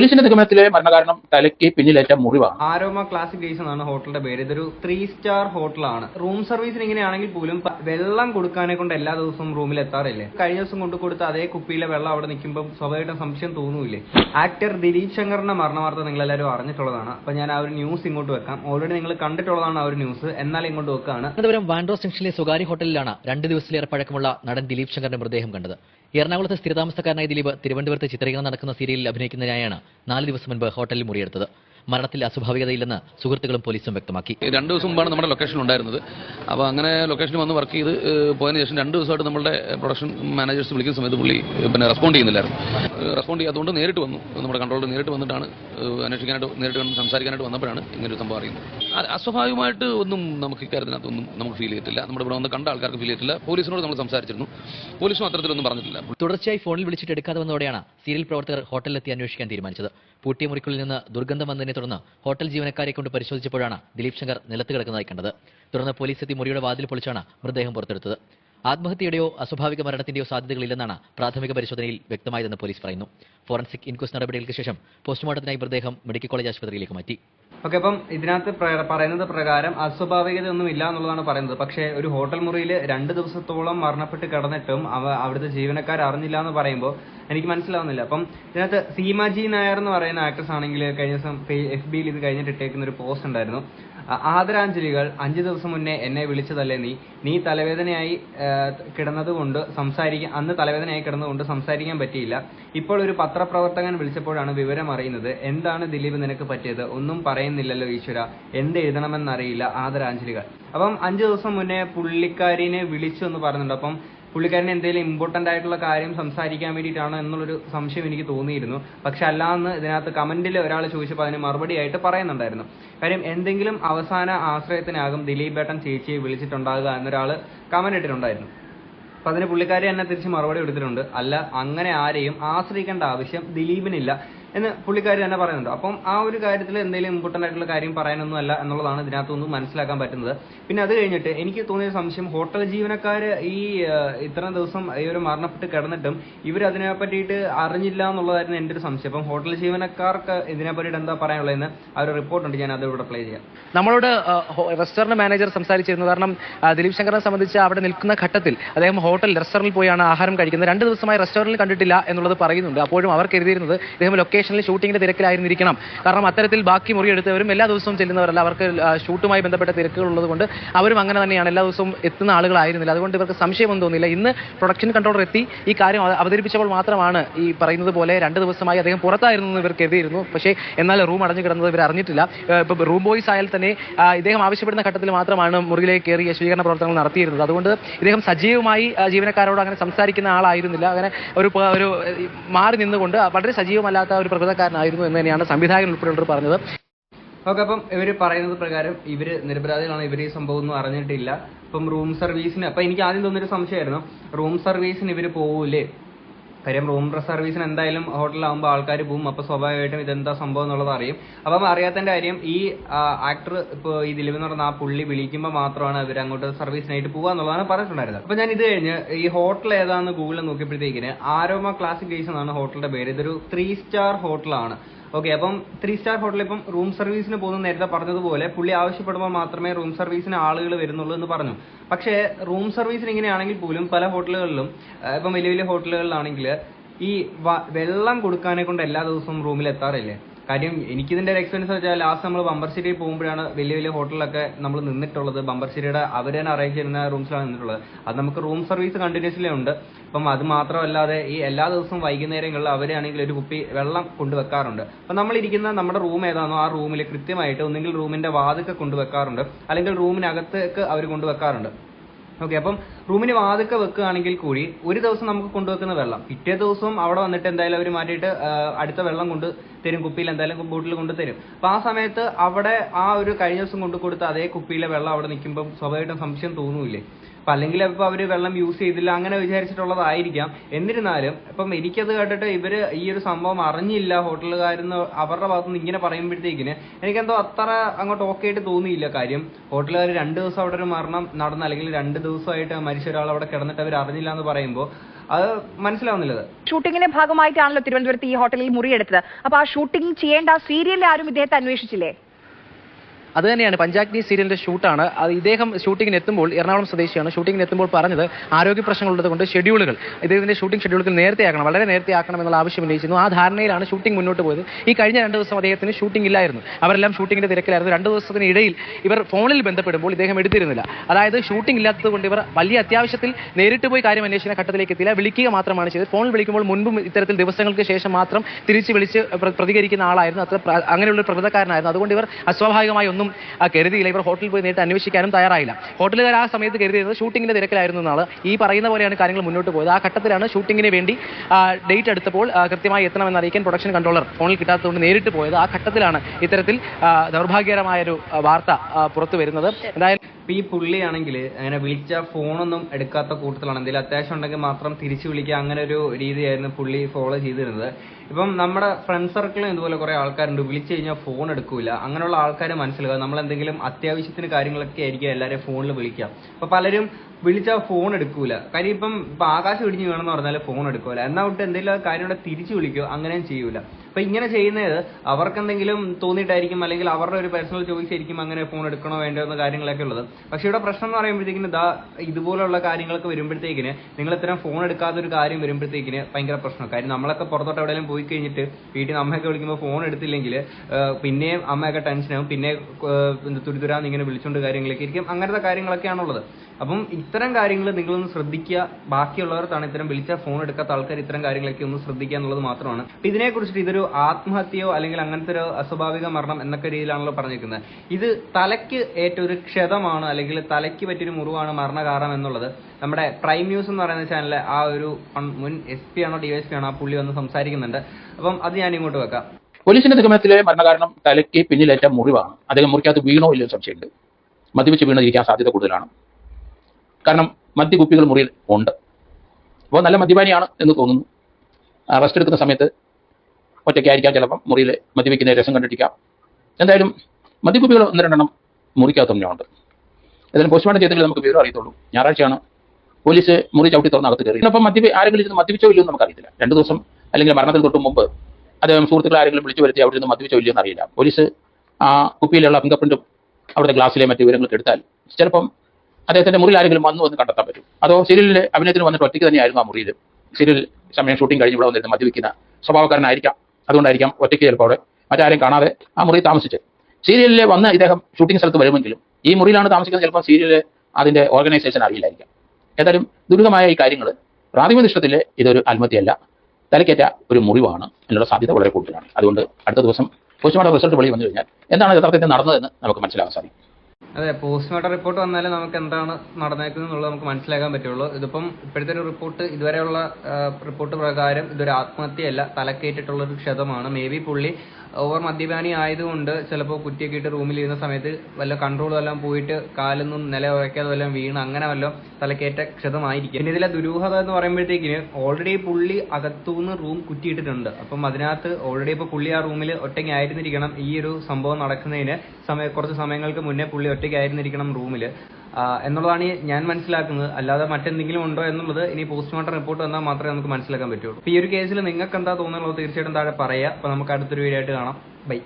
പോലീസിന്റെ നിഗമനത്തിലെ മരണകാരണം തലയ്ക്ക് പിന്നിലേറ്റ മുറിവാണ്. ആരോമ ക്ലാസിക് ഗേസ് എന്നാണ് ഹോട്ടലിന്റെ പേര്. ഇതൊരു ത്രീ സ്റ്റാർ ഹോട്ടലാണ് റൂം സർവീസിന് ഇങ്ങനെയാണെങ്കിൽ പോലും വെള്ളം കൊടുക്കാനെ കൊണ്ട് എല്ലാ ദിവസവും റൂമിൽ എത്താറില്ലേ? കഴിഞ്ഞ ദിവസം കൊണ്ട് കൊടുത്ത അതേ കുപ്പിയിലെ വെള്ളം അവിടെ നിൽക്കുമ്പോൾ സ്വാഭാവികമായിട്ടും സംശയം തോന്നൂല്ലേ? ആക്ടർ ദിലീപ് ശങ്കറിന്റെ മരണവാർത്ത നിങ്ങൾ എല്ലാവരും അറിഞ്ഞിട്ടുള്ളതാണ്. അപ്പൊ ഞാൻ ആ ഒരു ന്യൂസ് ഇങ്ങോട്ട് വെക്കാം. ഓൾറെഡി നിങ്ങൾ കണ്ടിട്ടുള്ളതാണ് ആ ഒരു ന്യൂസ് എന്നാൽ ഇങ്ങോട്ട് വെക്കാണ്. തിരുവനന്തപുരം വാൻഡ്രോസ് ജംഗ്ഷനിലെ സ്വകാര്യ ഹോട്ടലിലാണ് രണ്ട് ദിവസത്തിലേറെ പഴക്കമുള്ള നടൻ ദിലീപ് ശങ്കറിന്റെ മൃതദേഹം കണ്ടത്. എറണാകുളത്ത് സ്ഥിരതാമസക്കാരനായ ദിലീപ് തിരുവനന്തപുരത്ത് ചിത്രീകരണം നടക്കുന്ന സീരിയലിൽ അഭിനയിക്കുന്നതിനായാണ് നാല് ദിവസം മുൻപ് ഹോട്ടലിൽ മുറിയെടുത്തത്. മരണത്തിൽ അസ്വാഭാവികതയില്ലെന്ന് സുഹൃത്തുക്കളും പോലീസും വ്യക്തമാക്കി. രണ്ട് ദിവസം മുമ്പാണ് നമ്മുടെ ലൊക്കേഷൻ ഉണ്ടായിരുന്നത്. അപ്പോൾ അങ്ങനെ ലൊക്കേഷനിൽ വന്ന് വർക്ക് ചെയ്ത് പോയതിന് ശേഷം രണ്ട് ദിവസമായിട്ട് നമ്മുടെ പ്രൊഡക്ഷൻ മാനേജേഴ്സ് വിളിക്കുന്ന സമയത്ത് പുള്ളി പിന്നെ റെസ്പോണ്ട് ചെയ്യുന്നില്ലായിരുന്നു. റെസ്പോണ്ട് ചെയ്യാത്തതുകൊണ്ട് നേരിട്ട് വന്നു. നമ്മുടെ കൺട്രോളിൽ നേരിട്ട് വന്നിട്ടാണ് അന്വേഷിക്കാനായിട്ട് നേരിട്ട് വന്ന് സംസാരിക്കാനായിട്ട് വന്നപ്പോഴാണ് ഇങ്ങനെ ഒരു സംഭവം അറിയുന്നത്. അസ്വാഭാവികമായിട്ട് ഒന്നും നമുക്ക് ഇക്കാര്യത്തിനകത്തൊന്നും നമുക്ക് ഫീൽ ചെയ്തിട്ടില്ല. നമ്മുടെ ഇവിടെ വന്ന് കണ്ട ആൾക്കാർക്ക് ഫീൽ ചെയ്തിട്ടില്ല. പോലീസിനോട് നമ്മൾ സംസാരിച്ചിരുന്നു. പോലീസും അത്തരത്തിലൊന്നും പറഞ്ഞിട്ടില്ല. തുടർച്ചയായി ഫോണിൽ വിളിച്ചിട്ട് എടുക്കാതെ വന്നതോടെയാണ് സീരിയൽ പ്രവർത്തകർ ഹോട്ടലിലെത്തി അന്വേഷിക്കാൻ തീരുമാനിച്ചത്. പൂട്ടിയ മുറിക്കുള്ളിൽ നിന്ന് ദുർഗന്ധം വന്നതിനെ തുടർന്ന് ഹോട്ടൽ ജീവനക്കാരെ കൊണ്ട് പരിശോധിച്ചപ്പോഴാണ് ദിലീപ് ശങ്കർ നിലത്ത് കിടക്കുന്നതായി കണ്ടത്. തുടർന്ന് പോലീസ് എത്തി മുറിയുടെ വാതിൽ പൊളിച്ചാണ് മൃതദേഹം പുറത്തെടുത്തത്. ആത്മഹത്യയുടെയോ അസ്വാഭാവിക മരണത്തിന്റെയോ സാധ്യതകളില്ലെന്നാണ് പ്രാഥമിക പരിശോധനയിൽ വ്യക്തമായതെന്ന് പോലീസ് പറയുന്നു. ഫോറൻസിക് ഇൻക്വസ്റ്റ് നടപടികൾക്ക് ശേഷം പോസ്റ്റ്മോർട്ടത്തിനായി മൃതദേഹം മെഡിക്കൽ കോളേജ് ആശുപത്രിയിലേക്ക് മാറ്റി. ഓക്കെ അപ്പം ഇതിനകത്ത് പറയുന്നത് പ്രകാരം അസ്വാഭാവികതയൊന്നും ഇല്ല എന്നുള്ളതാണ് പറയുന്നത്. പക്ഷേ ഒരു ഹോട്ടൽ മുറിയിൽ രണ്ട് ദിവസത്തോളം മരണപ്പെട്ട് കിടന്നിട്ടും അവ അവിടുത്തെ ജീവനക്കാർ അറിഞ്ഞില്ല എന്ന് പറയുമ്പോൾ എനിക്ക് മനസ്സിലാവുന്നില്ല. അപ്പം ഇതിനകത്ത് സീമാജി നായർ എന്ന് പറയുന്ന ആക്ട്രസ് ആണെങ്കിൽ കഴിഞ്ഞ ദിവസം എഫ് ബിയിൽ ഇത് കഴിഞ്ഞിട്ട് ഇട്ടേക്കുന്ന ഒരു പോസ്റ്റ് ഉണ്ടായിരുന്നു. ആദരാഞ്ജലികൾ അഞ്ചു ദിവസം മുന്നേ എന്നെ വിളിച്ചതല്ലേ നീ? നീ തലവേദനയായി കിടന്നതുകൊണ്ട് സംസാരിക്കാൻ അന്ന് തലവേദനയായി കിടന്നതുകൊണ്ട് സംസാരിക്കാൻ പറ്റിയില്ല. ഇപ്പോൾ ഒരു പത്രപ്രവർത്തകൻ വിളിച്ചപ്പോഴാണ് വിവരം അറിയുന്നത്. എന്താണ് ദിലീപ് നിനക്ക് പറ്റിയത്? ഒന്നും പറയുന്നില്ലല്ലോ ഈശ്വര. എന്ത് എഴുതണമെന്നറിയില്ല ആദരാഞ്ജലികൾ. അപ്പം അഞ്ചു ദിവസം മുന്നേ പുള്ളിക്കാരിനെ വിളിച്ചു എന്ന് പറയുന്നുണ്ട് അപ്പം പുള്ളിക്കാരന് എന്തെങ്കിലും ഇമ്പോർട്ടന്റ് ആയിട്ടുള്ള കാര്യം സംസാരിക്കാൻ വേണ്ടിയിട്ടാണ് എന്നുള്ളൊരു സംശയം എനിക്ക് തോന്നിയിരുന്നു. പക്ഷെ അല്ലാന്ന് ഇതിനകത്ത് കമന്റിൽ ഒരാൾ ചോദിച്ചപ്പോൾ അതിന് മറുപടി ആയിട്ട് പറയുന്നുണ്ടായിരുന്നു. കാര്യം എന്തെങ്കിലും അവസാന ആശ്രയത്തിനാകും ദിലീപ് ഏട്ടൻ ചേച്ചിയെ വിളിച്ചിട്ടുണ്ടാകുക എന്നൊരാൾ കമന്റ് ഇട്ടിട്ടുണ്ടായിരുന്നു. അപ്പൊ അതിന് പുള്ളിക്കാരി എന്നെ തിരിച്ച് മറുപടി കൊടുത്തിട്ടുണ്ട്. അല്ല അങ്ങനെ ആരെയും ആശ്രയിക്കേണ്ട ആവശ്യം ദിലീപിനില്ല. എന്ന് പുള്ളിക്കാരി തന്നെ പറയുന്നുണ്ട്. അപ്പം ആ ഒരു കാര്യത്തിൽ എന്തെങ്കിലും ഇമ്പോർട്ടന്റ് ആയിട്ടുള്ള കാര്യം പറയാനൊന്നുമല്ല എന്നുള്ളതാണ് ഇതിനകത്തൊന്നും മനസ്സിലാക്കാൻ പറ്റുന്നത്. പിന്നെ അത് കഴിഞ്ഞിട്ട് എനിക്ക് തോന്നിയ സംശയം ഹോട്ടൽ ജീവനക്കാർ ഈ ഇത്ര ദിവസം ഒരു മരണപ്പെട്ട് കിടന്നിട്ടും ഇവർ അതിനെ പറ്റിയിട്ട് അറിഞ്ഞില്ല എന്നുള്ളതായിരുന്നു എന്റെ ഒരു സംശയം. അപ്പം ഹോട്ടൽ ജീവനക്കാർക്ക് ഇതിനെ പറ്റിയിട്ട് എന്താ പറയാനുള്ളതെന്ന് ആ ഒരു റിപ്പോർട്ടുണ്ട് ഞാൻ അത് ഇവിടെ പ്ലേ ചെയ്യാം. നമ്മളോട് റെസ്റ്റോറന്റ് മാനേജർ സംസാരിച്ചിരുന്നു. കാരണം ദിലീപ് ശങ്കറിനെ സംബന്ധിച്ച് അവിടെ നിൽക്കുന്ന ഘട്ടത്തിൽ അദ്ദേഹം ഹോട്ടൽ റെസ്റ്റോറന്റിൽ പോയാണ് ആഹാരം കഴിക്കുന്നത്. രണ്ട് ദിവസമായി റെസ്റ്റോറന്റിൽ കണ്ടിട്ടില്ല എന്നുള്ളത് പറയുന്നുണ്ട്. അപ്പോഴും അവർ കരുതിയിരുന്നത് ഇദ്ദേഹം ലൊക്കേഷനിൽ ഷൂട്ടിങ്ങിന്റെ തിരക്കിലായിരുന്നിരിക്കണം. കാരണം അത്തരത്തിൽ ബാക്കി മുറി എടുത്തവരും എല്ലാ ദിവസവും ചെല്ലുന്നവരല്ല. അവർക്ക് ഷൂട്ടുമായി ബന്ധപ്പെട്ട തിരക്കുകൾ ഉള്ളതുകൊണ്ട് അവരും അങ്ങനെ തന്നെയാണ്. എല്ലാ ദിവസവും എത്തുന്ന ആളുകളായിരുന്നില്ല. അതുകൊണ്ട് ഇവർക്ക് സംശയമൊന്നും തോന്നിയില്ല. ഇന്ന് പ്രൊഡക്ഷൻ കൺട്രോളർ എത്തി ഈ കാര്യം അവതരിപ്പിച്ചപ്പോൾ മാത്രമാണ് ഈ പറയുന്നത് പോലെ രണ്ട് ദിവസമായി അദ്ദേഹം പുറത്തായിരുന്നു എന്ന് ഇവർ കരുതിയിരുന്നു. പക്ഷേ എന്നാൽ റൂം അടഞ്ഞു കിടന്നത് ഇവർ അറിഞ്ഞിട്ടില്ല. ഏഹ് ഇപ്പൊ റൂം ബോയ്സ് ആയാൽ തന്നെ ഇദ്ദേഹം ആവശ്യപ്പെടുന്ന ഘട്ടത്തിൽ മാത്രമാണ് മുറിയിലേക്ക് കയറി ശുചീകരണ പ്രവർത്തനങ്ങൾ നടത്തിയിരുന്നത്. അതുകൊണ്ട് ഇദ്ദേഹം സജീവമായി ജീവനക്കാരോട് അങ്ങനെ സംസാരിക്കുന്ന ആളായിരുന്നില്ല. അങ്ങനെ ഒരു ഒരു മാറി നിന്നുകൊണ്ട് വളരെ സജീവമല്ലാത്ത ഒരു പ്രകൃതക്കാരനായിരുന്നു എന്ന് തന്നെയാണ് സംവിധായകൻ ഉൾപ്പെടെയുള്ളവർ പറഞ്ഞത്. ഓക്കെ അപ്പം ഇവർ പറയുന്നത് പ്രകാരം ഇവർ നിരപരാധികളാണ് ഇവർ ഈ സംഭവം ഒന്നും അറിഞ്ഞിട്ടില്ല. അപ്പം റൂം സർവീസിന് അപ്പം എനിക്ക് ആദ്യം തോന്നിയൊരു സംശയമായിരുന്നു. റൂം സർവീസിന് ഇവർ പോകൂലേ കാര്യം റൂം സർവീസിന് എന്തായാലും ഹോട്ടലിലാവുമ്പോൾ ആൾക്കാർ പോകും അപ്പോൾ സ്വാഭാവികമായിട്ടും ഇതെന്താ സംഭവം എന്നുള്ളത് അറിയും. അപ്പം അറിയാത്തതിന്റെ കാര്യം ഈ ആക്ടർ ഇപ്പോൾ ഈ ദിലീപ് എന്ന് പറഞ്ഞ ആ പുള്ളി വിളിക്കുമ്പോൾ മാത്രമാണ് ഇവർ അങ്ങോട്ട് സർവീസിനായിട്ട് പോകുക എന്നുള്ളതാണ് പറഞ്ഞിട്ടുണ്ടായിരുന്നത്. അപ്പൊ ഞാൻ ഇത് കഴിഞ്ഞ് ഈ ഹോട്ടൽ ഏതാണെന്ന് ഗൂഗിളിൽ നോക്കിയപ്പോഴത്തേക്കിന് ആരോമ ക്ലാസിക് ഗേസ് എന്നാണ് ഹോട്ടലിന്റെ പേര്. ഇതൊരു ത്രീ സ്റ്റാർ ഹോട്ടലാണ് ഓക്കെ അപ്പം ത്രീ സ്റ്റാർ ഹോട്ടലിൽ ഇപ്പം റൂം സർവീസിന് പോകുന്ന നേരത്തെ പറഞ്ഞതുപോലെ പുള്ളി ആവശ്യപ്പെടുമ്പോൾ മാത്രമേ റൂം സർവീസിന് ആളുകൾ വരുന്നുള്ളൂ എന്ന് പറഞ്ഞു. പക്ഷേ റൂം സർവീസിന് ഇങ്ങനെയാണെങ്കിൽ പോലും പല ഹോട്ടലുകളിലും ഇപ്പം വലിയ വലിയ ഹോട്ടലുകളിലാണെങ്കിൽ ഈ വെള്ളം കൊടുക്കാനെ കൊണ്ട് എല്ലാ ദിവസവും റൂമിൽ എത്താറില്ലേ? കാര്യം എനിക്കിതിന്റെ ഒരു എക്സ്പീരിയൻസ് വെച്ചാൽ ലാസ്റ്റ് നമ്മൾ ബമ്പർശ്ശേരി പോകുമ്പോഴാണ് വലിയ വലിയ ഹോട്ടലിലൊക്കെ നമ്മൾ നിന്നിട്ടുള്ളത്. ബമ്പർശ്ശേരിയുടെ അവർ തന്നെ അറേഞ്ച് ചെയ്യുന്ന റൂംസിലാണ് നിന്നിട്ടുള്ളത്. അത് നമുക്ക് റൂം സർവീസ് കണ്ടിന്യൂസ്ലി ഉണ്ട്. അപ്പം അത് മാത്രമല്ലാതെ ഈ എല്ലാ ദിവസവും വൈകുന്നേരങ്ങളിൽ അവരാണെങ്കിൽ ഒരു കുപ്പി വെള്ളം കൊണ്ടുവെക്കാറുണ്ട്. അപ്പം നമ്മളിരിക്കുന്ന നമ്മുടെ റൂം ഏതാണോ ആ റൂമിൽ കൃത്യമായിട്ട് ഒന്നുകിൽ റൂമിന്റെ വാതൊക്കെ കൊണ്ടുവെക്കാറുണ്ട്. അല്ലെങ്കിൽ റൂമിനകത്തേക്ക് അവർ കൊണ്ടുവെക്കാറുണ്ട്. ഓക്കെ അപ്പം റൂമിന് വാതിക്ക വെക്കുകയാണെങ്കിൽ കൂടി ഒരു ദിവസം നമുക്ക് കൊണ്ടുവെക്കുന്ന വെള്ളം. പിറ്റേ ദിവസം അവിടെ വന്നിട്ട് എന്തായാലും അവർ മാറ്റിയിട്ട് അടുത്ത വെള്ളം കൊണ്ട് തരും കുപ്പിയിൽ എന്തായാലും ബോട്ടിൽ കൊണ്ട് തരും. അപ്പൊ ആ സമയത്ത് അവിടെ ആ ഒരു കഴിഞ്ഞ ദിവസം കൊണ്ട് കൊടുത്ത അതേ കുപ്പിയിലെ വെള്ളം അവിടെ നിൽക്കുമ്പോൾ സ്വാഭാവികമായിട്ടും സംശയം തോന്നൂലേ അപ്പൊ അല്ലെങ്കിൽ അപ്പൊ അവർ വെള്ളം യൂസ് ചെയ്തില്ല അങ്ങനെ വിചാരിച്ചിട്ടുള്ളതായിരിക്കാം. എന്നിരുന്നാലും ഇപ്പം എനിക്കത് കേട്ടിട്ട് ഇവർ ഈ ഒരു സംഭവം അറിഞ്ഞില്ല ഹോട്ടലുകാരെന്ന് അവരുടെ ഭാഗത്തുനിന്ന് ഇങ്ങനെ പറയുമ്പോഴത്തേക്കിന് എനിക്കെന്തോ അത്ര അങ്ങോട്ട് ഓക്കെ ആയിട്ട് തോന്നിയില്ല കാര്യം. ഹോട്ടലുകാർ രണ്ട് ദിവസം അവിടെ ഒരു മരണം നടന്ന അല്ലെങ്കിൽ രണ്ട് ദിവസമായിട്ട് മരിച്ച ഒരാൾ അവിടെ കിടന്നിട്ട് അവർ അറിഞ്ഞില്ല എന്ന് പറയുമ്പോൾ അത് മനസ്സിലാവുന്നില്ല അത്. ഷൂട്ടിങ്ങിന്റെ ഭാഗമായിട്ടാണല്ലോ തിരുവനന്തപുരത്ത് ഈ ഹോട്ടലിൽ മുറിയെടുത്തത്. അപ്പൊ ആ ഷൂട്ടിംഗ് ചെയ്യേണ്ട സീരിയലിൽ ആരും ഇദ്ദേഹത്തെ അന്വേഷിച്ചില്ലേ? അത് തന്നെയാണ് പഞ്ചാഗ്നി സീരിയലിന്റെ ഷൂട്ടാണ് അത് ഇദ്ദേഹം ഷൂട്ടിങ്ങിന് എത്തുമ്പോൾ എറണാകുളം സ്വദേശിയാണ്. ഷൂട്ടിങ്ങിന് എത്തുമ്പോൾ പറഞ്ഞത് ആരോഗ്യ പ്രശ്നങ്ങളുള്ളത് ഷെഡ്യൂളുകൾ ഇദ്ദേഹത്തിന്റെ ഷൂട്ടിംഗ് ഷെഡ്യൂളുകൾ നേരത്തെ ആക്കണം വളരെ നേരത്തെ ആക്കണം എന്നുള്ള ആവശ്യം ഉന്നയിച്ചിരുന്നു. ആ ധാരണയിലാണ് ഷൂട്ടിംഗ് മുന്നോട്ട് പോയത്. ഈ കഴിഞ്ഞ രണ്ട് ദിവസം അദ്ദേഹത്തിന് ഷൂട്ടിംഗ് ഇല്ലായിരുന്നു. അവരെല്ലാം ഷൂട്ടിങ്ങിന്റെ തിരക്കിലായിരുന്നു. രണ്ട് ദിവസത്തിന് ഇടയിൽ ഇവർ ഫോണിൽ ബന്ധപ്പെടുമ്പോൾ ഇദ്ദേഹം എടുത്തിരുന്നില്ല. അതായത് ഷൂട്ടിംഗ് ഇല്ലാത്തതുകൊണ്ട് ഇവർ വലിയ അത്യാവശ്യത്തിൽ നേരിട്ട് പോയി കാര്യം അന്വേഷിക്കുന്ന ഘട്ടത്തിലേക്ക് എത്തിയില്ല. വിളിക്കുക മാത്രമാണ് ചെയ്തത്. ഫോണിൽ വിളിക്കുമ്പോൾ മുൻപും ഇത്തരത്തിൽ ദിവസങ്ങൾക്ക് ശേഷം മാത്രം തിരിച്ച് വിളിച്ച് പ്രതികരിക്കുന്ന ആളായിരുന്നു. അത്ര അങ്ങനെയുള്ള പ്രകൃതക്കാരനായിരുന്നു. അതുകൊണ്ട് ഇവർ അസ്വാഭാവികമായി ഒന്നും കരുതിയില്ല. ഇവർ ഹോട്ടലിൽ പോയി നേരിട്ട് അന്വേഷിക്കാനും തയ്യാറായില്ല. ഹോട്ടലുകാർ ആ സമയത്ത് കരുതിയിരുന്നത് ഷൂട്ടിങ്ങിന്റെ തിരക്കിലായിരുന്നു എന്നാണ്. ഈ പറയുന്ന പോലെയാണ് കാര്യങ്ങൾ മുന്നോട്ട് പോയത്. ആ ഘട്ടത്തിലാണ് ഷൂട്ടിങ്ങിന് വേണ്ടി ഡേറ്റ് എടുത്തപ്പോൾ കൃത്യമായി എത്തണമെന്ന് അറിയിക്കാൻ പ്രൊഡക്ഷൻ കൺട്രോളർ ഫോണിൽ കിട്ടാത്തതുകൊണ്ട് നേരിട്ട് പോയത്. ആ ഘട്ടത്തിലാണ് ഇത്തരത്തിൽ ദൗർഭാഗ്യകരമായൊരു വാർത്ത പുറത്തു വരുന്നത്. എന്തായാലും ഈ പുള്ളിയാണെങ്കിൽ അങ്ങനെ വിളിച്ച ഫോണൊന്നും എടുക്കാത്ത കൂട്ടത്തിലാണ്. എന്തെങ്കിലും അത്യാവശ്യം ഉണ്ടെങ്കിൽ മാത്രം തിരിച്ചു വിളിക്കുക. അങ്ങനെ ഒരു രീതിയായിരുന്നു പുള്ളി ഫോളോ ചെയ്തിരുന്നത്. ഇപ്പം നമ്മുടെ ഫ്രണ്ട് സർക്കിളിൽ ഇതുപോലെ കുറെ ആൾക്കാരുണ്ട്. വിളിച്ചു കഴിഞ്ഞാൽ ഫോൺ എടുക്കൂല. അങ്ങനെയുള്ള ആൾക്കാരെ മനസ്സിലാക്കുക നമ്മൾ എന്തെങ്കിലും അത്യാവശ്യത്തിന് കാര്യങ്ങളൊക്കെ ആയിരിക്കും എല്ലാവരെയും ഫോണിൽ വിളിക്കുക. അപ്പൊ പലരും വിളിച്ചാൽ ഫോൺ എടുക്കൂല. കാര്യം ഇപ്പം ആകാശം ഇടിഞ്ഞു വേണമെന്ന് പറഞ്ഞാൽ ഫോൺ എടുക്കൂല. എന്നാ വിട്ട് എന്തെങ്കിലും കാര്യം ഇവിടെ തിരിച്ചു വിളിക്കുക. അങ്ങനെയും ചെയ്യൂല. അപ്പൊ ഇങ്ങനെ ചെയ്യുന്നത് അവർക്ക് എന്തെങ്കിലും തോന്നിയിട്ടായിരിക്കും. അല്ലെങ്കിൽ അവരുടെ ഒരു പേഴ്സണൽ ചോയ്സ് ആയിരിക്കും അങ്ങനെ ഫോൺ എടുക്കണോ വേണ്ടോ എന്ന കാര്യങ്ങളൊക്കെ ഉള്ളത്. പക്ഷെ ഇവിടെ പ്രശ്നം എന്ന് പറയുമ്പോഴത്തേക്കിന് ദാ ഇതുപോലുള്ള കാര്യങ്ങളൊക്കെ വരുമ്പോഴത്തേക്കിന് നിങ്ങൾ ഇത്തരം ഫോൺ എടുക്കാത്ത ഒരു കാര്യം വരുമ്പോഴത്തേക്കിന് ഭയങ്കര പ്രശ്നം. കാര്യം നമ്മളൊക്കെ പുറത്തോട്ട് എവിടെയെങ്കിലും പോയി കഴിഞ്ഞിട്ട് വീട്ടിൽ നിന്ന് അമ്മയൊക്കെ വിളിക്കുമ്പോൾ ഫോൺ എടുത്തില്ലെങ്കിൽ പിന്നെയും അമ്മയൊക്കെ ടെൻഷനാകും പിന്നെ തുരിതുരാന്ന് ഇങ്ങനെ വിളിച്ചുകൊണ്ട് കാര്യങ്ങളൊക്കെ ഇരിക്കും. അങ്ങനത്തെ കാര്യങ്ങളൊക്കെയാണുള്ളത്. അപ്പം ഇത്തരം കാര്യങ്ങൾ നിങ്ങളൊന്ന് ശ്രദ്ധിക്കുക. ബാക്കിയുള്ളവർക്കാണ് ഇത്തരം വിളിച്ച ഫോൺ എടുക്കാത്ത ആൾക്കാർ ഇത്തരം കാര്യങ്ങളൊക്കെ ഒന്ന് ശ്രദ്ധിക്കുക എന്നുള്ളത് മാത്രമാണ്. അപ്പൊ ഇതിനെ കുറിച്ചിട്ട് ഇതൊരു ആത്മഹത്യയോ അല്ലെങ്കിൽ അങ്ങനത്തെ ഒരു അസ്വാഭാവിക മരണം എന്നൊക്കെ രീതിയിലാണല്ലോ പറഞ്ഞിരിക്കുന്നത്. ഇത് തലയ്ക്ക് ഏറ്റവും ഒരു ക്ഷതമാണ് അല്ലെങ്കിൽ തലയ്ക്ക് പറ്റിയൊരു മുറിവാണ് മരണകാരണം എന്നുള്ളത്. നമ്മുടെ പ്രൈം ന്യൂസ് എന്ന് പറയുന്ന ചാനലിലെ ആ ഒരു മുൻ എസ് പി ആണോ ഡി എസ് പി ആണോ ആ പുള്ളി വന്ന് സംസാരിക്കുന്നുണ്ട്. അപ്പം അത് ഞാൻ ഇങ്ങോട്ട് വെക്കാം. പോലീസിന്റെ നിഗമനത്തിലെ മരണകാരണം തലയ്ക്ക് പിന്നിലേറ്റ മുറിവാണ്. അദ്ദേഹം മുറിക്കകത്ത് വീണോ ഇല്ലയോ സംശയമുണ്ട്. മദ്യപിച്ച് വീണിരിക്കാൻ സാധ്യത കൂടുതലാണ്. കാരണം മദ്യകുപ്പികൾ മുറിയിൽ ഉണ്ട്. അപ്പോൾ നല്ല മദ്യപാനിയാണ് എന്ന് തോന്നുന്നു. റെസ്റ്റ് എടുക്കുന്ന സമയത്ത് ഒറ്റയ്ക്കായിരിക്കാം ചിലപ്പം മുറിയിൽ മദ്യപിക്കുന്ന രസം കണ്ടിരിക്കാം. എന്തായാലും മദ്യകുപ്പികൾ ഒന്ന് രണ്ടെണ്ണം മുറിക്കകത്ത് തന്നെ ഉണ്ട് ഏതായാലും പോസ്റ്റ്മോർട്ടം ചെയ്തെങ്കിൽ നമുക്ക് വിവരം അറിയത്തുള്ളൂ. ഞായറാഴ്ചയാണ് പോലീസ് മുറി ചവിട്ടി തുറന്ന് അകത്ത് കയറി അപ്പം മദ്യപി ആരെങ്കിലും ഇരുന്ന് മദ്യപിച്ചോ ഇല്ലയോ എന്ന് നമുക്കറിയത്തില്ല. രണ്ട് ദിവസം അല്ലെങ്കിൽ മരണത്തിൽ തൊട്ട് മുമ്പ് അദ്ദേഹം സുഹൃത്തുക്കൾ ആരെങ്കിലും വിളിച്ചു വരുത്തി അവിടെ നിന്ന് മദ്യപിച്ചോ ഇല്ലയോ എന്നറിയില്ല. പോലീസ് ആ കുപ്പിയിലുള്ള ഫിംഗർ പ്രിന്റും അവിടുത്തെ ഗ്ലാസ്സിലെ മറ്റു വിവരങ്ങൾക്ക് എടുത്താൽ ചിലപ്പം അദ്ദേഹത്തിന്റെ മുറിയിൽ ആരെങ്കിലും വന്നു എന്ന് കണ്ടെത്താൻ പറ്റും. അതോ സീരിയലിലെ അഭിനയത്തിന് വന്നിട്ട് ഒറ്റയ്ക്ക് തന്നെയായിരുന്നു ആ മുറിയിൽ. സീരിയൽ സമയം ഷൂട്ടിംഗ് കഴിഞ്ഞ് ഇവിടെ വന്നിരുന്ന് മദ്യപിക്കുന്ന സ്വഭാവക്കാരനായിരിക്കാം. അതുകൊണ്ടായിരിക്കാം ഒറ്റയ്ക്ക് ചിലപ്പോൾ അവിടെ മറ്റാരെയും കാണാതെ ആ മുറി താമസിച്ച്. സീരിയലിലെ വന്ന് ഇദ്ദേഹം ഷൂട്ടിംഗ് സ്ഥലത്ത് വരുമെങ്കിലും ഈ മുറിയിലാണ് താമസിക്കുന്നത് ചിലപ്പോൾ സീരിയലിലെ അതിന്റെ ഓർഗനൈസേഷൻ അറിയില്ലായിരിക്കാം. ഏതായാലും ദുരിതമായ ഈ കാര്യങ്ങൾ പ്രാഥമിക ദൃഷ്ടത്തിൽ ഇതൊരു ആത്മഹത്യയല്ല തലക്കേറ്റ ഒരു മുറിവാണ് എന്നുള്ള സാധ്യത വളരെ കൂടുതലാണ്. അതുകൊണ്ട് അടുത്ത ദിവസം പോസ്റ്റ്മോർട്ടം റിസൾട്ട് വെളി വന്നു കഴിഞ്ഞാൽ എന്താണ് യഥാർത്ഥത്തിൽ നടന്നതെന്ന് നമുക്ക് മനസ്സിലാക്കാൻ സാധിക്കും. അതെ പോസ്റ്റ്മോർട്ടം റിപ്പോർട്ട് വന്നാലേ നമുക്ക് എന്താണ് നടന്നേക്കുന്നത് നമുക്ക് മനസ്സിലാക്കാൻ പറ്റുള്ളൂ. ഇതിപ്പം ഇപ്പോഴത്തെ ഒരു റിപ്പോർട്ട് ഇതുവരെയുള്ള റിപ്പോർട്ട് പ്രകാരം ഇതൊരു ആത്മഹത്യയല്ല തലക്കേറ്റിട്ടുള്ള ഒരു ക്ഷതമാണ്. മേ ബി പുള്ളി ഓവർ മദ്യപാനി ആയതുകൊണ്ട് ചിലപ്പോൾ കുറ്റിയൊക്കെ ഇട്ട് റൂമിൽ ഇരുന്ന സമയത്ത് വല്ല കൺട്രോൾ എല്ലാം പോയിട്ട് കാലൊന്നും നില ഉറയ്ക്കാതെ വല്ലതും വീണ് അങ്ങനെ വല്ലതും തലക്കേറ്റ ക്ഷതമായിരിക്കും. പിന്നെ ഇതിലെ ദുരൂഹത എന്ന് പറയുമ്പോഴത്തേക്കിന് ഓൾറെഡി പുള്ളി അകത്തുനിന്ന് റൂം കുറ്റിയിട്ടിട്ടുണ്ട്. അപ്പം അതിനകത്ത് ഓൾറെഡി ഇപ്പോൾ പുള്ളി ആ റൂമിൽ ഒറ്റയ്ക്ക് ആയിരുന്നിരിക്കണം ഈ ഒരു സംഭവം നടക്കുന്നതിന് സമയ കുറച്ച് സമയങ്ങൾക്ക് മുന്നേ പുള്ളി ഒറ്റയ്ക്ക് ആയിരുന്നിരിക്കണം റൂമിൽ എന്നുള്ളതാണ് ഞാൻ മനസ്സിലാക്കുന്നത്. അല്ലാതെ മറ്റെന്തെങ്കിലും ഉണ്ടോ എന്നുള്ളത് ഇനി പോസ്റ്റ്മോർട്ടം റിപ്പോർട്ട് വന്നാൽ മാത്രമേ നമുക്ക് മനസ്സിലാക്കാൻ പറ്റുള്ളൂ. ഈ ഒരു കേസിൽ നിങ്ങൾക്ക് എന്താ തോന്നുന്നുള്ളത്? തീർച്ചയായിട്ടും താഴെ പറയാം. അപ്പൊ നമുക്ക് അടുത്തൊരു വീഡിയോ ആയിട്ട് കാണാം. ബൈ.